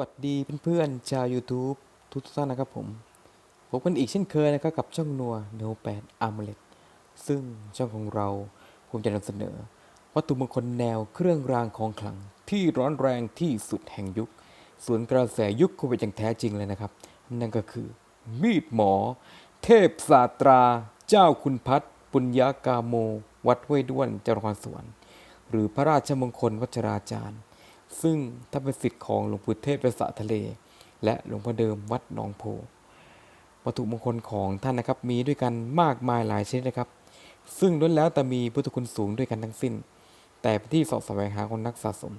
วัสดีเพื่อนๆชาว YouTube ทุกท่านนะครับผมพบกันอีกเช่นเคยนะครับกับช่องนัวโนแปดอาร์มเลตซึ่งช่องของเราผมจะนำเสนอ วัตถุมงคลแนวเครื่องรางของขลัง ที่ร้อนแรงที่สุดแห่งยุคส่วนกระแสยุคโควิดอย่างแท้จริงเลยนะครับ นั่นก็คือ มีดหมอ เทพศาตรา เจ้าคุณพัฒน์ปุญญากาโม วัดห้วยด้วนจังหวัดนครสวรรค์หรือพระราชมงคลวัชราจารย์ ซึ่งถ้าเป็นสิทธิ์ของหลวงปู่เทพประสะทะเล และหลวงพ่อเดิมวัดหนองโพ วัตถุมงคลของท่านนะครับมีด้วยกันมากมายหลายชนิดนะครับ ซึ่งล้วนแล้วแต่มีพุทธคุณสูงด้วยกันทั้งสิ้น แต่ที่สาะแสวงหาของนักสะสม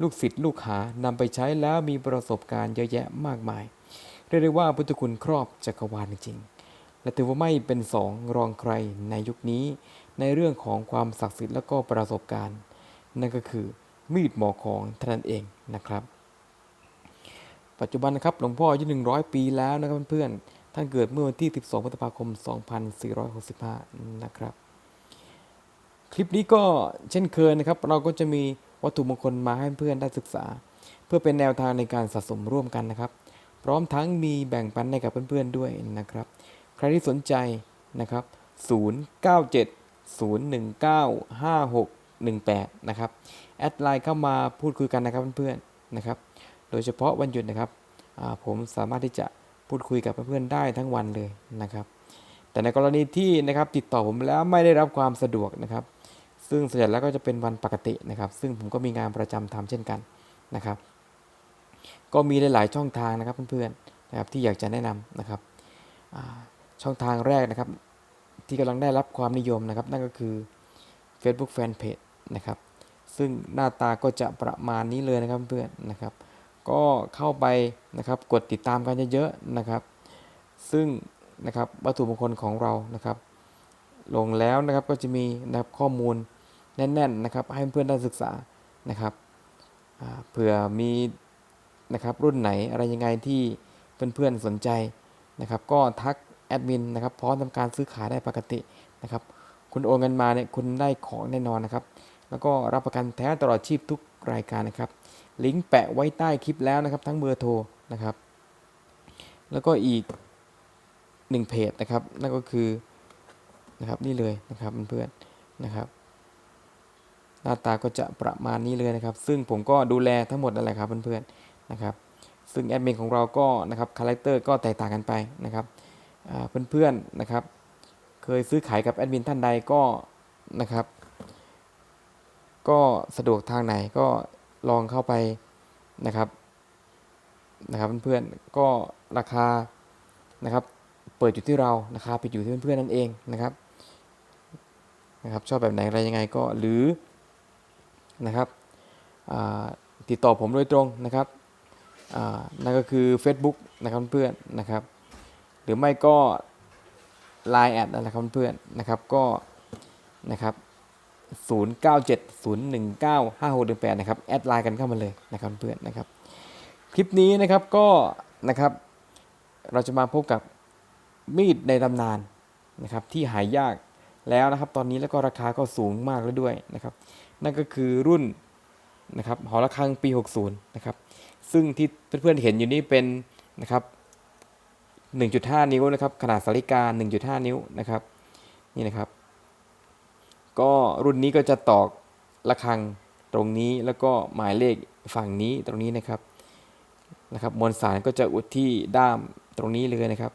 ลูกศิษย์ลูกหานำไปใช้แล้วมีประสบการณ์เยอะแยะมากมาย เรียกได้ว่าพุทธคุณครอบจักรวาลจริงๆและถือว่าไม่เป็นสองรองใครในยุคนี้ ในเรื่องของความศักดิ์สิทธิ์และก็ประสบการณ์ นั่นก็คือ มีดหมอของท่านนเองนะครับ ปัจจุบันนะครับหลวงพ่ออายุ100 ปีแล้วนะครับเพื่อนๆท่านเกิดเมื่อวันที่ 12พฤษภาคม 2465 นะครับ คลิปนี้ก็เช่นเคยนะครับ เราก็จะมีวัตถุมงคลมาให้เพื่อนได้ศึกษา เพื่อเป็นแนวทางในการสะสมร่วมกันนะครับ พร้อมทั้งมีแบ่งปันให้กับเพื่อนๆด้วยนะครับ ใครที่สนใจนะครับ 097 019 18 นะครับ แอดไลน์เข้ามาพูดคุยกันนะครับเพื่อนๆนะครับ โดยเฉพาะวันหยุดนะครับ ผมสามารถที่จะพูดคุยกับเพื่อนๆได้ทั้งวันเลยนะครับ แต่ในกรณีที่นะครับติดต่อผมแล้วไม่ได้รับความสะดวกนะครับ ซึ่งส่วนใหญ่แล้วก็จะเป็นวันปกตินะครับ ซึ่งผมก็มีงานประจำทำเช่นกันนะครับ ก็มีหลายๆช่องทางนะครับเพื่อนๆนะครับที่อยากจะแนะนำนะครับช่องทางแรกนะครับที่กำลังได้รับความนิยมนะครับ นั่นก็คือ Facebook Fanpage นะครับ ซึ่งหน้าตาก็จะประมาณนี้เลยนะครับเพื่อนนะครับ ก็เข้าไปนะครับกดติดตามกันเยอะๆนะครับ ซึ่งนะครับวัตถุมงคลของเรานะครับ ลงแล้วนะครับก็จะมีนะครับข้อมูลแน่นๆนะครับ ให้เพื่อนได้ศึกษานะครับเผื่อมีนะครับรุ่นไหนอะไรยังไงที่เพื่อนๆสนใจนะครับ ก็ทักแอดมินนะครับพร้อมทำการซื้อขายได้ปกตินะครับ คุณโอนเงินมาเนี่ยคุณได้ของแน่นอนนะครับ แล้วก็รับประกันแท้ตลอดชีพทุกรายการนะครับ ลิงก์แปะไว้ใต้คลิปแล้วนะครับ ทั้งเบอร์โทรนะครับ แล้วก็อีกหนึ่งเพจนะครับ นั่นก็คือนะครับนี่เลยนะครับเพื่อนๆนะครับ หน้าตาก็จะประมาณนี้เลยนะครับ ซึ่งผมก็ดูแลทั้งหมดนั่นแหละครับเพื่อนๆนะครับ ซึ่งแอดมินของเราก็นะครับคาแรคเตอร์ก็แตกต่างกันไปนะครับเพื่อนๆนะครับ เคยซื้อขายกับแอดมินท่านใดก็นะครับ ก็สะดวกทางไหนก็ลองเข้าไปนะครับนะครับเพื่อนๆก็ราคานะครับ เปิดอยู่ที่เราราคาไปอยู่ที่เพื่อนๆนั่นเองนะครับนะครับ ชอบแบบไหนอะไรยังไงก็หรือนะครับติดต่อผมโดยตรงนะครับนั่นก็คือ Facebook นะครับเพื่อนๆนะครับ หรือไม่ก็ Line แอดนะครับเพื่อนๆนะครับก็นะครับ 0970195618นะครับแอดไลน์กันเข้ามาเลยนะครับเพื่อนนะครับ คลิปนี้นะครับก็นะครับ เราจะมาพบกับมีดในตำนานนะครับที่หายากแล้วนะครับตอนนี้แล้วก็ราคาก็สูงมากแล้วด้วยนะครับ นั่นก็คือรุ่นนะครับหอระฆังปี 60 นะครับ ซึ่งที่เพื่อนๆเห็นอยู่นี่เป็นนะครับ 1.5 นิ้วนะครับ ขนาดสาริกา 1.5 นิ้วนะครับ นี่นะครับ ก็รุ่นนี้ก็จะตอกระฆังตรงนี้แล้วก็หมายเลขฝั่งนี้ตรงนี้นะครับนะครับ มวลสารก็จะอุดที่ด้ามตรงนี้เลยนะครับ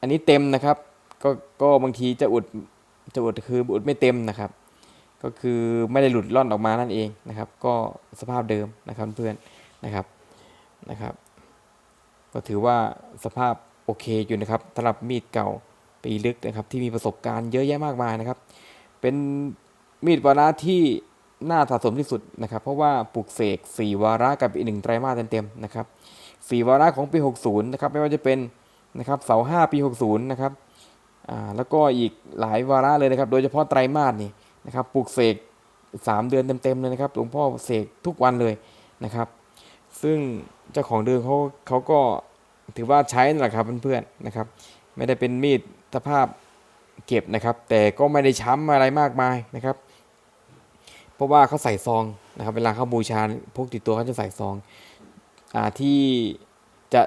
อันนี้เต็มนะครับก็ก็บางทีจะอุดจะอุดคืออุดไม่เต็มนะครับ ก็คือไม่ได้หลุดล่อนออกมานั่นเองนะครับ ก็สภาพเดิมนะครับเพื่อนนะครับนะครับ ก็ถือว่าสภาพโอเคอยู่นะครับสำหรับมีดเก่าปีลึกนะครับ ที่มีประสบการณ์เยอะแยะมากมายนะครับ เป็นมีดวาระที่น่าสะสมที่สุดนะครับ เพราะว่าปลุกเสก 4 วาระกับอีกหนึ่งไตรมาสเต็มๆนะครับ4วาระของปี 60 นะครับ ไม่ว่าจะเป็นนะครับเสา5ปี 60 นะครับอ่าแล้วก็อีกหลายวาระเลยนะครับ โดยเฉพาะไตรมาสนี่นะครับปลุกเสก 3 เดือนเต็มๆเลยนะครับหลวงพ่อเสกทุกวันเลยนะครับ ซึ่งเจ้าของเดิมเขาเขาก็ถือว่าใช้นั่นแหละครับเพื่อนๆนะครับ ไม่ได้เป็นมีดสภาพ เก็บนะครับ แต่ก็ไม่ได้ช้ำอะไรมากมายนะครับ เพราะว่าเขาใส่ซองนะครับ เวลาเขาบูชาพกติดตัวเขาจะใส่ซองอ่าที่จะ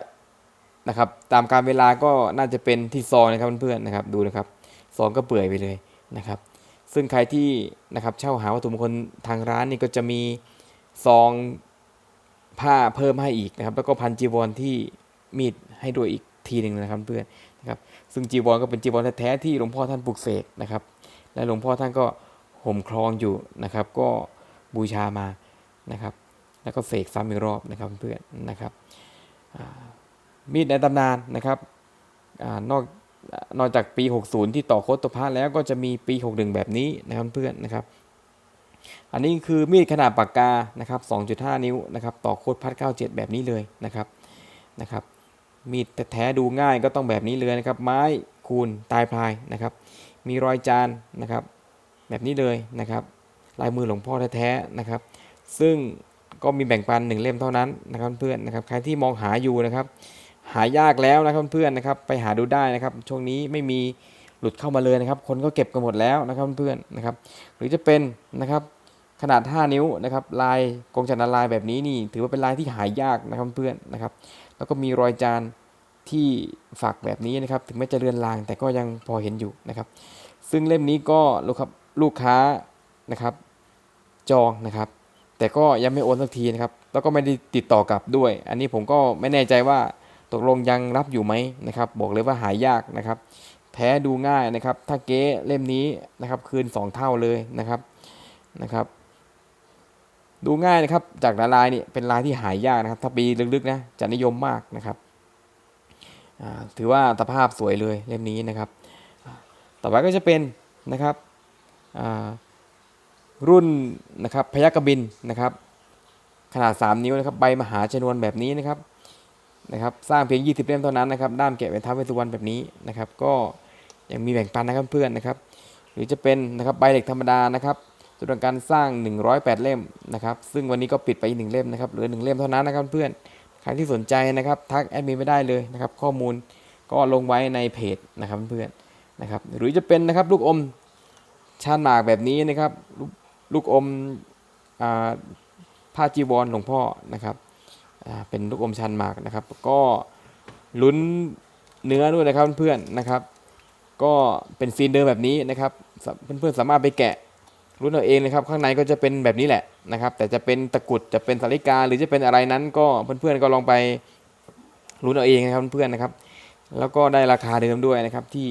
นะครับ ตามการเวลาก็น่าจะเป็นที่ซองนะครับเพื่อนๆนะครับ ดูนะครับซองก็เปื่อยไปเลยนะครับ ซึ่งใครที่นะครับเช่าหาวัตถุมงคลทางร้านนี่ก็จะมีซองผ้าเพิ่มให้อีกนะครับ แล้วก็พันจีวรที่มีดให้ด้วยอีก ทีหนึ่งนะครับเพื่อนนะครับซึ่งจีวรก็เป็นจีวรแท้ๆที่หลวงพ่อท่านปลุกเสกนะครับ และหลวงพ่อท่านก็ห่มครองอยู่นะครับ ก็บูชามานะครับ แล้วก็เสกซ้ำอีกรอบนะครับเพื่อนนะครับมีดในตำนานนะครับอนอกนอกจากปี 60 ที่ต่อโคตรพะแล้วก็จะมีปี 61 แบบนี้นะครับเพื่อนนะครับ อันนี้คือมีดขนาดปากกานะครับ 2.5 นิ้วนะครับ ต่อโคตรพัด 97 แบบนี้เลยนะครับนะครับ มีดแท้ดูง่ายก็ต้องแบบนี้เลยนะครับ ไม้คูณตายพลายนะครับ มีรอยจานนะครับ แบบนี้เลยนะครับลายมือหลวงพ่อแท้ๆนะครับ ซึ่งก็มีแบ่งปันหนึ่งเล่มเท่านั้นนะครับเพื่อนนะครับ ใครที่มองหาอยู่นะครับ หายากแล้วนะครับเพื่อนนะครับ ไปหาดูได้นะครับ ช่วงนี้ไม่มีหลุดเข้ามาเลยนะครับ คนก็เก็บกันหมดแล้วนะครับเพื่อนนะครับ หรือจะเป็นนะครับขนาด 5 นิ้วนะครับ ลายกงจันทร์ลายแบบนี้นี่ ถือว่าเป็นลายที่หายากนะครับเพื่อนนะครับ แล้วก็มีรอยจานที่ฝักแบบนี้นะครับ ถึงแม้จะเรือนรางแต่ก็ยังพอเห็นอยู่นะครับ ซึ่งเล่มนี้ก็ลูกครับลูกค้านะครับจองนะครับ แต่ก็ยังไม่โอนสักทีนะครับ แล้วก็ไม่ได้ติดต่อกลับด้วย อันนี้ผมก็ไม่แน่ใจว่าตกลงยังรับอยู่ไหมนะครับ บอกเลยว่าหายากนะครับ แท้ดูง่ายนะครับ ถ้าเก๊เล่มนี้นะครับ คืน 2 เท่าเลยนะครับนะครับ ดูง่ายนะครับ จากลายนี่เป็นลายที่หายยากนะครับ ถ้าปีลึกๆนะจะนิยมมากนะครับถือว่าสภาพสวยเลยเล่มนี้นะครับ ต่อไปก็จะเป็นนะครับรุ่นนะครับพยัคฆบินนะครับ ขนาด 3 นิ้วนะครับใบมหาชนวนแบบนี้นะครับนะครับสร้างเพียง 20 เล่มเท่านั้นนะครับด้ามแกะเป็นท้าวเวสสุวรรณแบบนี้นะครับ ก็ยังมีแบ่งปันนะครับเพื่อนนะครับ หรือจะเป็นนะครับใบเหล็กธรรมดานะครับ จำนวนการสร้าง 108 เล่มนะครับ ซึ่งวันนี้ก็ปิดไปอีกหนึ่งเล่มนะครับเหลือหนึ่งเล่มเท่านั้นนะครับเพื่อนใครที่สนใจนะครับทักแอดมินไม่ได้เลยนะครับ ข้อมูลก็ลงไว้ในเพจนะครับเพื่อนนะครับ หรือจะเป็นนะครับลูกอมชานหมากแบบนี้นะครับลูกลูกอมผ้าจีวรหลวงพ่อนะครับเป็นลูกอมชันหมากนะครับ ก็ลุ้นเนื้อด้วยนะครับเพื่อนๆนะครับ ก็เป็นซีนเดิมแบบนี้นะครับ เพื่อนๆสามารถไปแกะ รุ่นเอาเองนะครับข้างในก็จะเป็นแบบนี้แหละนะครับ แต่จะเป็นตะกรุดจะเป็นสาริกาหรือจะเป็นอะไรนั้นก็เพื่อนๆก็ลองไปรุ่นเอาเองนะครับเพื่อนๆนะครับ แล้วก็ได้ราคาเดิมด้วยนะครับที่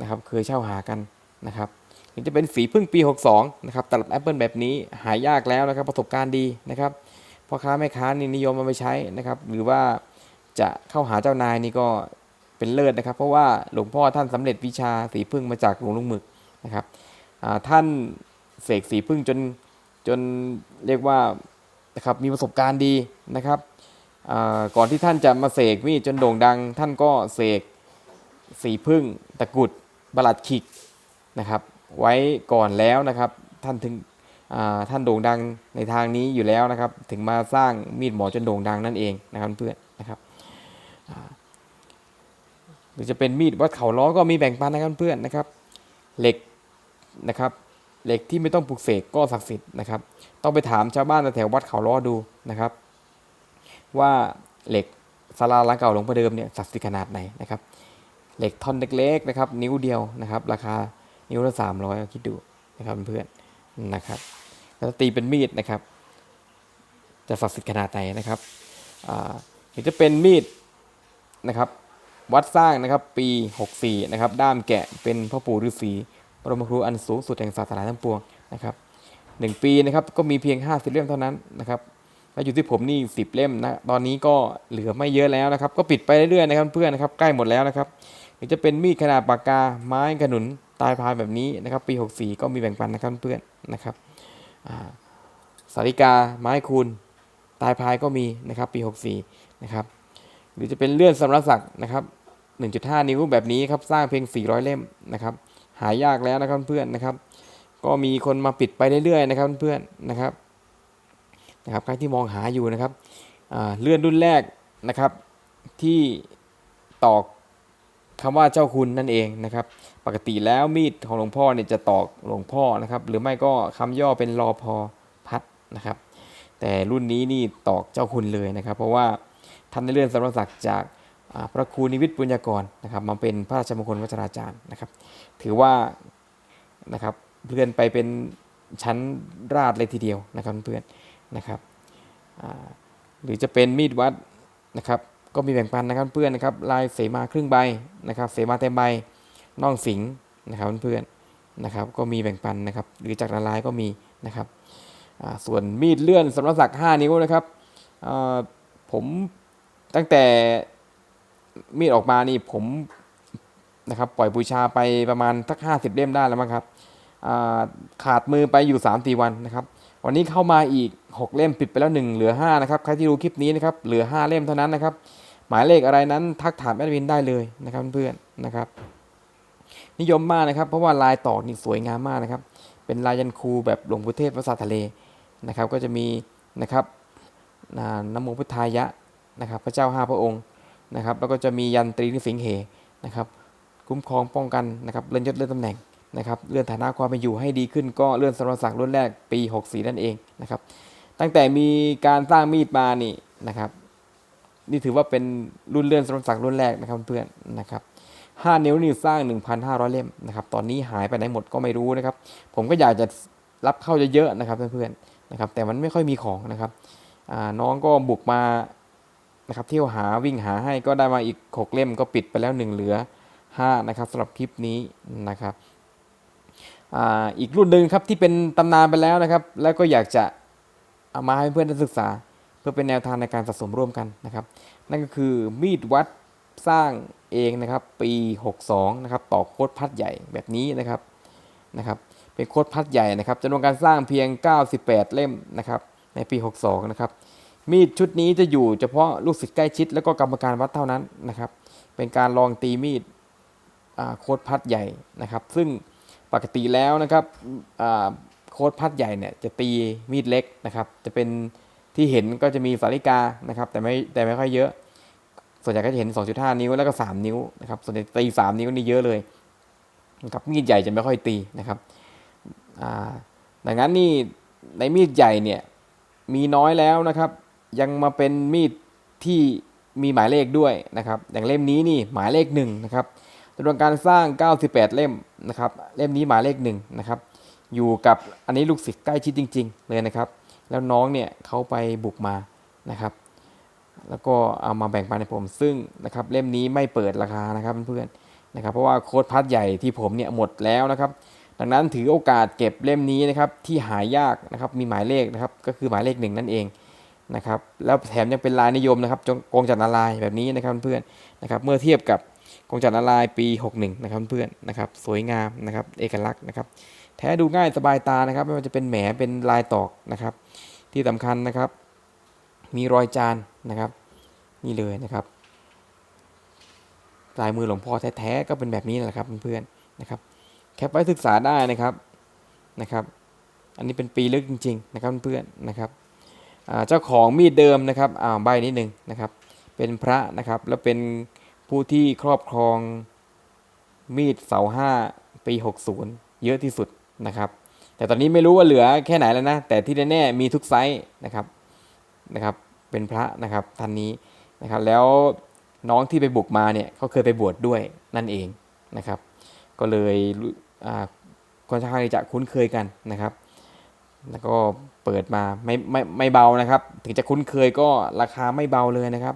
นะครับเคยเช่าหากันนะครับถึงจะเป็นสีพึ่งปี 62 นะครับตลับแอปเปิลแบบนี้หายากแล้วนะครับประสบการณ์ดีนะครับพ่อค้าแม่ค้านี่นิยมมาไปใช้นะครับ หรือว่าจะเข้าหาเจ้านายนี่ก็เป็นเลิศนะครับ เพราะว่าหลวงพ่อท่านสำเร็จวิชาสีพึ่งมาจากหลวงลุงหมึกนะครับท่าน เสกสีพึ่งจนจนเรียกว่านะครับมีประสบการณ์ดีนะครับก่อนที่ท่านจะมาเสกมีดจนโด่งดัง ท่านก็เสกสีพึ่งตะกุดบลัดขิกนะครับ ไว้ก่อนแล้วนะครับท่านถึงท่านโด่งดังในทางนี้อยู่แล้วนะครับ ถึงมาสร้างมีดหมอจนโด่งดังนั่นเองนะครับเพื่อนนะครับหรือจะเป็นมีดวัดเขาล้อก็มีแบ่งปันนะครับเพื่อนนะครับ เหล็กนะครับ เหล็กที่ไม่ต้องปลูกเสกก็ศักดิ์สิทธิ์นะครับ ต้องไปถามชาวบ้านแถววัดเขาล้อดูนะครับ ว่าเหล็กศาลาลังเก่าหลวงพ่อเดิมเนี่ยศักดิ์สิทธิ์ขนาดไหนนะครับ เหล็กท่อนเล็กๆนะครับ นิ้วเดียวนะครับ ราคานิ้วละสามร้อยคิดดูนะครับเพื่อนนะครับแล้วตีเป็นมีดนะครับ จะศักดิ์สิทธิ์ขนาดไหนนะครับอ่าเห็นจะเป็นมีดนะครับ วัดสร้างนะครับ ปี 64นะครับ ด้ามแกะเป็นพ่อปู่ฤาษี ปรมครูอันสูงสุดแห่งศาสนาทั้งปวงนะครับหนึ่งปีนะครับก็มีเพียง 50 เล่มเท่านั้นนะครับแล้วอยู่ที่ผมนี่สิบเล่มนะตอนนี้ก็เหลือไม่เยอะแล้วนะครับ ก็ปิดไปเรื่อยๆนะครับเพื่อนนะครับใกล้หมดแล้วนะครับหรือจะเป็นมีดขนาดปากกาไม้ขนุนตายพายแบบนี้นะครับ ปี 64 ก็มีแบ่งปันนะครับเพื่อนนะครับอ่าสาริกาไม้คูณตายพายก็มีนะครับปี 64 นะครับหรือจะเป็นเลื่อนสำรับศักดิ์นะครับ 1.5 นิ้วแบบนี้ครับสร้างเพียง 400 เล่มนะครับ หายากแล้วนะครับเพื่อนนะครับ ก็มีคนมาปิดไปเรื่อยๆนะครับเพื่อนนะครับนะครับใครที่มองหาอยู่นะครับเลื่อนรุ่นแรกนะครับที่ตอกคำว่าเจ้าคุณนั่นเองนะครับ ปกติแล้วมีดของหลวงพ่อเนี่ยจะตอกหลวงพ่อนะครับ หรือไม่ก็คำย่อเป็นรอพอพัดนะครับ แต่รุ่นนี้นี่ตอกเจ้าคุณเลยนะครับ เพราะว่าท่านได้เลื่อนสมณศักดิ์จาก พระครูนิวิทย์ปุญญากรนะครับมาเป็นพระราชมงคลวัชราจารย์นะครับ ถือว่านะครับเลื่อนไปเป็นชั้นราชเลยทีเดียวนะครับเพื่อนนะครับหรือจะเป็นมีดวัดนะครับก็มีแบ่งปันนะครับเพื่อนนะครับลายเสมาครึ่งใบนะครับเสมาเต็มใบน่องสิงนะครับเพื่อนนะครับก็มีแบ่งปันนะครับหรือจากนาลายก็มีนะครับส่วนมีดเลื่อนสำนักศัก5นิ้วนะครับผมตั้งแต่ มีดออกมานี่ผมนะครับปล่อยบูชาไปประมาณสัก50เล่มได้แล้วมั้งครับาขาดมือไปอยู่3 4วันนะครับ วันนี้เข้ามาอีก 6 เล่มปิดไปแล้ว 1 เหลือ5นะครับใครที่ดูคลิปนี้นะครับเหลือ 5 เล่มเท่านั้นนะครับ หมายเลขอะไรนั้นทักถามแอดมินได้เลยนะครับเพื่อนๆนะครับ นิยมมากนะครับ เพราะว่าลายตอกนี่สวยงามมากนะครับ เป็นลายยันคูแบบหลวงพุทเทพภาษาทะเลนะครับ ก็จะมีนะครับอ่านโมพุทธายะนะครับ พระเจ้าห้าพระองค์ นะครับแล้วก็จะมียันตรีนิสิงเหนะครับคุ้มครองป้องกันนะครับเลื่อนยศเลื่อนตำแหน่งนะครับเลื่อนฐานะความเป็นอยู่ให้ดีขึ้น ก็เลื่อนสมรศักดิ์รุ่นแรกปี 64 นั่นเองนะครับตั้งแต่มีการสร้างมีดมานี่นะครับนี่ถือว่าเป็นรุ่นเลื่อนสมรศักดิ์รุ่นแรกนะครับเพื่อนนะครับ5นิ้วนี่สร้าง 1,500 เล่มนะครับตอนนี้หายไปไหนหมดก็ไม่รู้นะครับผมก็อยากจะรับเข้าเยอะๆนะครับเพื่อนๆนะครับแต่มันไม่ค่อยมีของนะครับน้องก็บุกมา นะครับเที่ยวหาวิ่งหาให้ก็ได้มาอีก 6 เล่มก็ปิดไปแล้วหนึ่งเหลือ 5 นะครับสำหรับคลิปนี้นะครับอ,อีกรุ่นหนึ่งครับที่เป็นตำนานไปแล้วนะครับ แล้วก็อยากจะเอามาให้เพื่อนได้ศึกษา เพื่อเป็นแนวทางในการสะสมร่วมกันนะครับ นั่นก็คือมีดวัดสร้างเองนะครับ ปี 62 นะครับต่อโคตรพัดใหญ่แบบนี้นะครับนะครับเป็นโคตรพัดใหญ่นะครับจำนวนการสร้างเพียง 98 เล่มนะครับในปี 62 นะครับ มีดชุดนี้จะอยู่เฉพาะลูกศิษย์ใกล้ชิด แล้วก็กรรมการวัดเท่านั้นนะครับ เป็นการลองตีมีดโค้ดพัดใหญ่นะครับ ซึ่งปกติแล้วนะครับโค้ดพัดใหญ่เนี่ยจะตีมีดเล็กนะครับ จะเป็นที่เห็นก็จะมีสาริกานะครับ แต่ไม่แต่ไม่ค่อยเยอะ ส่วนใหญ่ก็จะเห็น 2.5 นิ้วแล้วก็ 3 นิ้วนะครับส่วนใหญ่ตี 3 นิ้วนี่เยอะเลยนะครับมีดใหญ่จะไม่ค่อยตีนะครับดังนั้นนี่ในมีดใหญ่เนี่ยมีน้อยแล้วนะครับ ยังมาเป็นมีดที่มีหมายเลขด้วยนะครับ อย่างเล่มนี้นี่หมายเลขหนึ่งนะครับจำนวนการสร้าง 98 เล่มนะครับ เล่มนี้หมายเลขหนึ่งนะครับ อยู่กับอันนี้ลูกศิษย์ใกล้ชิดจริง ๆ เลยนะครับ แล้วน้องเนี่ยเขาไปบุกมานะครับ แล้วก็เอามาแบ่งปันให้ผมซึ่งนะครับ เล่มนี้ไม่เปิดราคานะครับเพื่อนๆนะครับ เพราะว่าโค้ดพัดใหญ่ที่ผมเนี่ยหมดแล้วนะครับ ดังนั้นถือโอกาสเก็บเล่มนี้นะครับที่หายากนะครับ มีหมายเลขนะครับ ก็คือหมายเลขหนึ่งนั่นเอง นะครับแล้วแถมยังเป็นลายนิยมนะครับจงกงจัดนาลายแบบนี้นะครับเพื่อนนะครับเมื่อเทียบกับกองจักรนารายปี 61 นะครับเพื่อนนะครับสวยงามนะครับเอกลักษณ์นะครับแท้ดูง่ายสบายตานะครับ ไม่ว่าจะเป็นแหมเป็นลายตอกนะครับ ที่สำคัญนะครับ มีรอยจานนะครับ นี่เลยนะครับลายมือหลวงพ่อแท้ๆก็เป็นแบบนี้แหละครับเพื่อนๆนะครับ แคปไว้ศึกษาได้นะครับนะครับ อันนี้เป็นปีลึกจริง ๆ นะครับเพื่อนๆนะครับ เจ้าของมีดเดิมนะครับอ่าใบนิดนึงนะครับ เป็นพระนะครับแล้วเป็นผู้ที่ครอบครองมีดเสาห้าปี 60 เยอะที่สุดนะครับ แต่ตอนนี้ไม่รู้ว่าเหลือแค่ไหนแล้วนะ แต่ที่แน่ๆมีทุกไซส์นะครับนะครับ เป็นพระนะครับท่านนี้นะครับ แล้วน้องที่ไปบุกมาเนี่ยเขาเคยไปบวชดด้วยนั่นเองนะครับ ก็เลยอ่าค่อนข้างจะคุ้นเคยกันนะครับ แล้วก็เปิดมาไม่ไม่ไม่เบานะครับ ถึงจะคุ้นเคยก็ราคาไม่เบาเลยนะครับ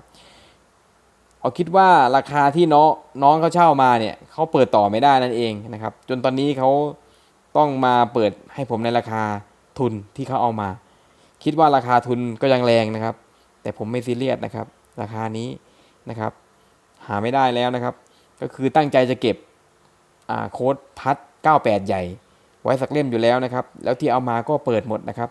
เอาคิดว่าราคาที่น้องน้องเขาเช่ามาเนี่ยเขาเปิดต่อไม่ได้นั่นเองนะครับ จนตอนนี้เขาต้องมาเปิดให้ผมในราคาทุนที่เขาเอามา คิดว่าราคาทุนก็ยังแรงนะครับ แต่ผมไม่ซีเรียสนะครับ ราคานี้นะครับ หาไม่ได้แล้วนะครับ ก็คือตั้งใจจะเก็บอ่าโค้ดพัด 98 ใหญ่ ไว้สักเล่มอยู่แล้วนะครับ แล้วที่เอามาก็เปิดหมดนะครับ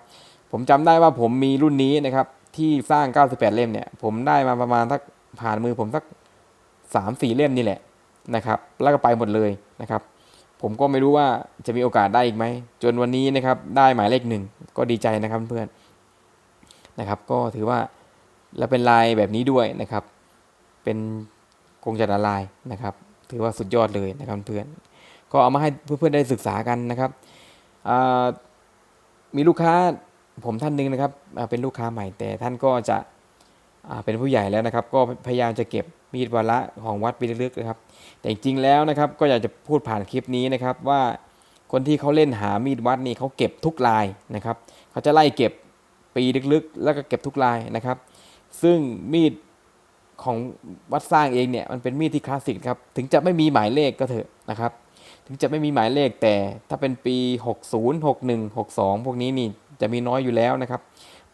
ผมจำได้ว่าผมมีรุ่นนี้นะครับ ที่สร้าง 98 เล่มเนี่ย ผมได้มาประมาณสักผ่านมือผมสัก 3-4 เล่มนี่แหละนะครับ แล้วก็ไปหมดเลยนะครับ ผมก็ไม่รู้ว่าจะมีโอกาสได้อีกไหม จนวันนี้นะครับ ได้หมายเลขหนึ่งก็ดีใจนะครับเพื่อนนะครับ ก็ถือว่าแล้วเป็นลายแบบนี้ด้วยนะครับ เป็นกงจัดลายนะครับ ถือว่าสุดยอดเลยนะครับเพื่อน ก็เอามาให้เพื่อนๆได้ศึกษากันนะครับมีลูกค้าผมท่านหนึงนะครับเป็นลูกค้าใหม่แต่ท่านก็จะเป็นผู้ใหญ่แล้วนะครับ ก็พยายามจะเก็บมีดวาระของวัดไปลึกๆนะครับ แต่จริงๆแล้วนะครับก็อยากจะพูดผ่านคลิปนี้นะครับว่าคนที่เขาเล่นหามีดวัดนี่เขาเก็บทุกลายนะครับ เขาจะไล่เก็บปีลึกๆ แล้วก็เก็บทุกลายนะครับ ซึ่งมีดของวัดสร้างเองเนี่ยมันเป็นมีดที่คลาสสิกครับถึงจะไม่มีหมายเลขก็เถอะนะครับ ถึงจะไม่มีหมายเลขแต่ถ้าเป็นปี 60 61 62 พวกนี้นี่จะมีน้อยอยู่แล้วนะครับ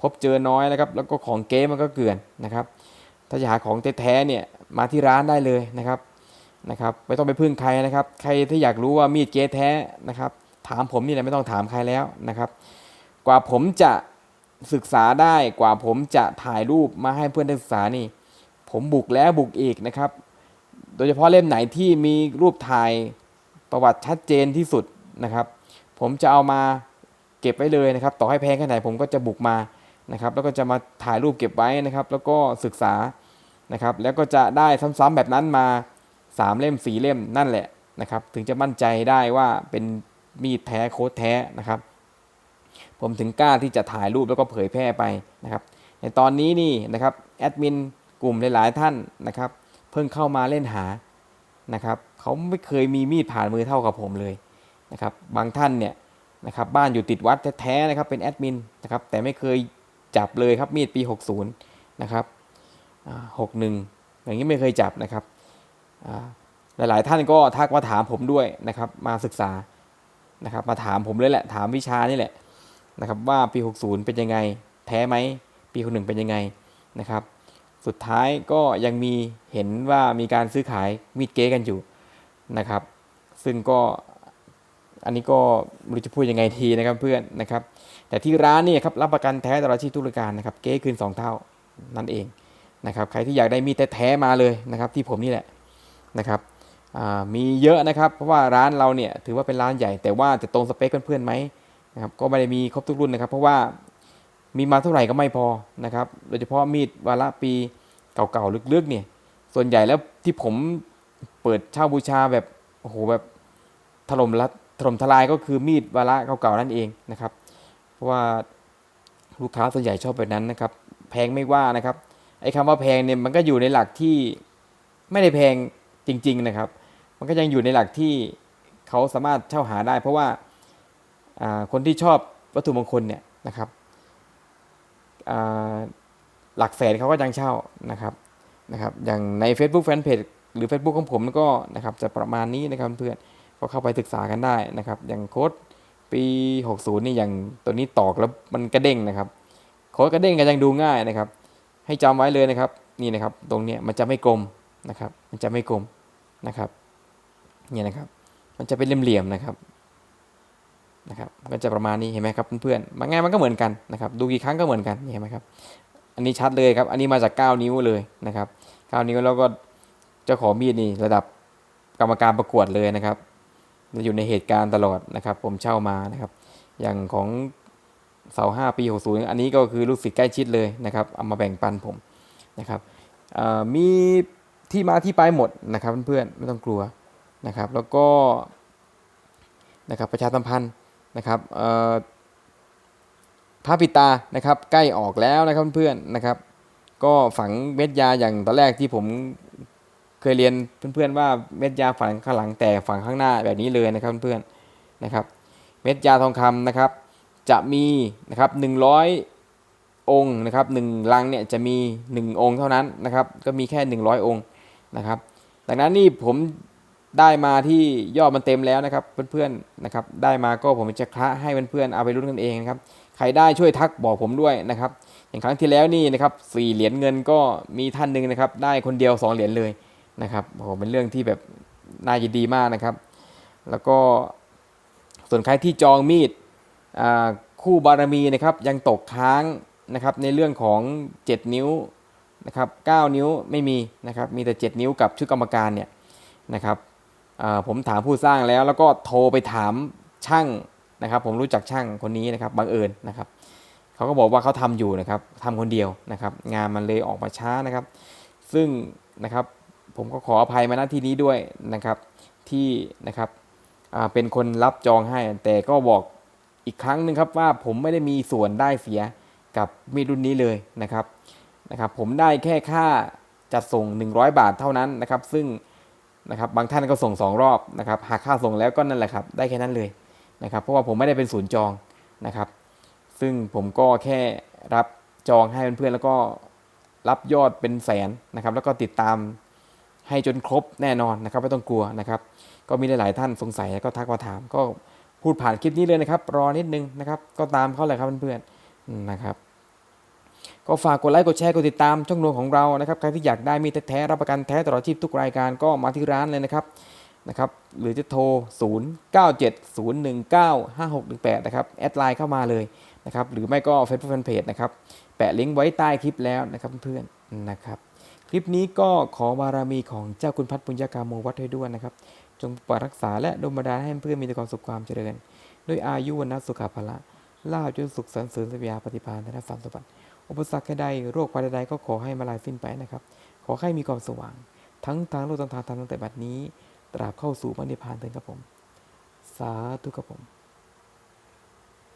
พบเจอน้อยนะครับ แล้วก็ของเก๊มันก็เกลื่อนนะครับ ถ้าจะหาของแท้ๆเนี่ยมาที่ร้านได้เลยนะครับนะครับ ไม่ต้องไปพึ่งใครนะครับ ใครที่อยากรู้ว่ามีดเก๊แท้นะครับ ถามผมนี่แหละไม่ต้องถามใครแล้วนะครับ กว่าผมจะศึกษาได้กว่าผมจะถ่ายรูปมาให้เพื่อนศึกษานี่ ผมบุกแล้วบุกอีกนะครับ โดยเฉพาะเล่มไหนที่มีรูปถ่าย ประวัติชัดเจนที่สุดนะครับ ผมจะเอามาเก็บไว้เลยนะครับ ต่อให้แพงแค่ไหนผมก็จะบุกมานะครับ แล้วก็จะมาถ่ายรูปเก็บไว้นะครับ แล้วก็ศึกษานะครับ แล้วก็จะได้ซ้ำๆแบบนั้นมา 3 เล่ม 4 เล่มนั่นแหละนะครับ ถึงจะมั่นใจได้ว่าเป็นมีดแท้โค้ดแท้นะครับ ผมถึงกล้าที่จะถ่ายรูปแล้วก็เผยแพร่ไปนะครับ ในตอนนี้นี่นะครับแอดมินกลุ่มหลายๆท่านนะครับ เพิ่งเข้ามาเล่นหา นะครับเขาไม่เคยมีมีดผ่านมือเท่ากับผมเลยนะครับบางท่านเนี่ยนะครับบ้านอยู่ติดวัดแท้ๆนะครับเป็นแอดมินนะครับแต่ไม่เคยจับเลยครับมีดปี 60นะครับหกหนึ่งอย่างนี้ไม่เคยจับนะครับอ่าหลายๆท่านก็ทักมาถามผมด้วยนะครับมาศึกษานะครับมาถามผมเลยแหละถามวิชานี่แหละนะครับว่าปี 60 เป็นยังไงแท้ไหมปี61เป็นยังไงนะครับ สุดท้ายก็ยังมีเห็นว่ามีการซื้อขายมีดเก๊กันอยู่นะครับ ซึ่งก็อันนี้ก็ไม่รู้จะพูดยังไงทีนะครับเพื่อนนะครับ แต่ที่ร้านนี่ครับรับประกันแท้ตลอดชีพทุกรการนะครับ เก๊คืน2เท่านั่นเองนะครับ ใครที่อยากได้มีดแท้ๆมาเลยนะครับ ที่ผมนี่แหละนะครับมีเยอะนะครับ เพราะว่าร้านเราเนี่ยถือว่าเป็นร้านใหญ่แต่ว่าจะตรงสเปคเพื่อนๆไหมนะครับก็ไม่ได้มีครบทุกรุ่นนะครับ เพราะว่ามีมาเท่าไหร่ก็ไม่พอนะครับ โดยเฉพาะมีดวาระปี เก่าๆลึกๆเนี่ย ส่วนใหญ่แล้วที่ผมเปิดเช่าบูชาแบบโอ้โหแบบถล่มละถล่มทลายก็คือมีดวาระเก่าๆนั่นเองนะครับ เพราะว่าลูกค้าส่วนใหญ่ชอบแบบนั้นนะครับ แพงไม่ว่านะครับไอ้คำว่าแพงเนี่ยมันก็อยู่ในหลักที่ไม่ได้แพงจริง ๆนะครับ มันก็ยังอยู่ในหลักที่เขาสามารถเช่าหาได้ เพราะว่าคนที่ชอบวัตถุมงคลเนี่ยนะครับ หลักแสนเขาก็ยังเช่านะครับนะครับ อย่างใน Facebook Fanpage หรือ Facebook ของผมก็นะครับจะประมาณนี้นะครับเพื่อนก็เข้าไปศึกษากันได้นะครับ อย่างโค้ดปี 60 นี่อย่างตัวนี้ตอกแล้วมันกระเด้งนะครับโค้ดกระเด้งก็ยังดูง่ายนะครับ ให้จำไว้เลยนะครับนี่นะครับตรงเนี้ยมันจะไม่กลมนะครับ มันจะไม่กลมนะครับเนี่ยนะครับมันจะเป็นเหลี่ยมๆนะครับนะครับก็จะประมาณนี้เห็นไหมครับเพื่อนๆมันไงมันก็เหมือนกันนะครับ ดูกี่ครั้งก็เหมือนกันเห็นไหมครับ อันนี้ชัดเลยครับ อันนี้มาจาก 9 นิ้วเลยนะครับ9นิ้วแล้วก็เจ้าของมีดนี่ระดับกรรมการประกวดเลยนะครับอยู่ในเหตุการณ์ตลอดนะครับ ผมเช่ามานะครับ อย่างของเสาห้าปี60อันนี้ก็คือลูกศิษย์ใกล้ชิดเลยนะครับเอามาแบ่งปันผมนะครับมีที่มาที่ไปหมดนะครับเพื่อนๆไม่ต้องกลัวนะครับ แล้วก็นะครับประชาสัมพันธ์นะครับเอ่อ พระปิดตานะครับใกล้ออกแล้วนะครับเพื่อนๆนะครับ ก็ฝังเม็ดยาอย่างตอนแรกที่ผมเคยเรียนเพื่อนๆว่าเม็ดยาฝังข้างหลังแต่ฝังข้างหน้าแบบนี้เลยนะครับเพื่อนๆนะครับ เม็ดยาทองคำนะครับ จะมีนะครับ100องค์นะครับหนึ่งลังเนี่ยจะมี 1 องค์เท่านั้นนะครับ ก็มีแค่ 100 องค์นะครับ ดังนั้นนี่ผมได้มาที่ยอดมันเต็มแล้วนะครับเพื่อนๆนะครับ ได้มาก็ผมจะคละให้เพื่อนๆเอาไปรุ่นกันเองนะครับ ใครได้ช่วยทักบอกผมด้วยนะครับ อย่างครั้งที่แล้วนี่นะครับสี่เหรียญเงินก็มีท่านหนึ่งนะครับ ได้คนเดียวสองเหรียญเลยนะครับโอ้โหเป็นเรื่องที่แบบน่ายินดีมากนะครับ แล้วก็ส่วนใครที่จองมีดคู่บารมีนะครับยังตกค้างนะครับในเรื่องของ 7 นิ้วนะครับ9นิ้วไม่มีนะครับมีแต่ 7 นิ้วกับชุดกรรมการเนี่ยนะครับผมถามผู้สร้างแล้วแล้วก็โทรไปถามช่าง นะครับ ผมรู้จักช่างคนนี้นะครับบังเอิญนะครับเขาก็บอกว่าเขาทำอยู่นะครับทำคนเดียวนะครับ งานมันเลยออกมาช้านะครับ ซึ่งนะครับผมก็ขออภัยมาณที่นี้ด้วยนะครับที่นะครับเป็นคนรับจองให้ แต่ก็บอกอีกครั้งหนึ่งครับว่าผมไม่ได้มีส่วนได้เสียกับมีดรุ่นนี้เลยนะครับนะครับ ผมได้แค่ค่าจัดส่ง 100 บาทเท่านั้นนะครับ ซึ่งนะครับบางท่านก็ส่งสองรอบนะครับหากค่าส่งแล้วก็นั่นแหละครับ ได้แค่นั้นเลย นะครับ เพราะว่าผมไม่ได้เป็นศูนย์จองนะครับ ซึ่งผมก็แค่รับจองให้เพื่อนๆแล้วก็รับยอดเป็นแสนนะครับ แล้วก็ติดตามให้จนครบแน่นอนนะครับไม่ต้องกลัวนะครับ ก็มีหลายๆท่านสงสัยแล้วก็ทักมาถาม ก็พูดผ่านคลิปนี้เลยนะครับ รอนิดนึงนะครับ ก็ตามเขาเลยครับเพื่อนๆนะครับ ก็ฝากกดไลค์กดแชร์กดติดตามช่องนวงของเรานะครับใครที่อยากได้มีแท้ๆรับประกันแท้ตลอดชีพทุกรายการก็มาที่ร้านเลยนะครับ นะครับหรือจะโทร 0970195618 นะครับ แอดไลน์เข้ามาเลยนะครับ หรือไม่ก็ Facebook Fanpage นะครับ แปะลิงก์ไว้ใต้คลิปแล้วนะครับเพื่อนๆนะครับ คลิปนี้ก็ขอบารมีของเจ้าคุณพัฒปุญญากาโมวัดให้ด้วยนะครับ จงปรักษาและดลบันดาลให้เพื่อนมีแต่ความสุขความเจริญ ด้วยอายุวันนสุขภาละลาบจนสุขสันเสริญสัพยาปฏิภาณธนสารสมบัติอุปสรรคใดโรคภัยใดก็ขอให้มาลายสิ้นไปนะครับ ขอให้มีความสว่าง ทั้งทางโลกทางธรรมตั้งแต่บัดนี้ ตราบเข้าสู่มรรคนิพานเถิงครับผม สาธุครับผม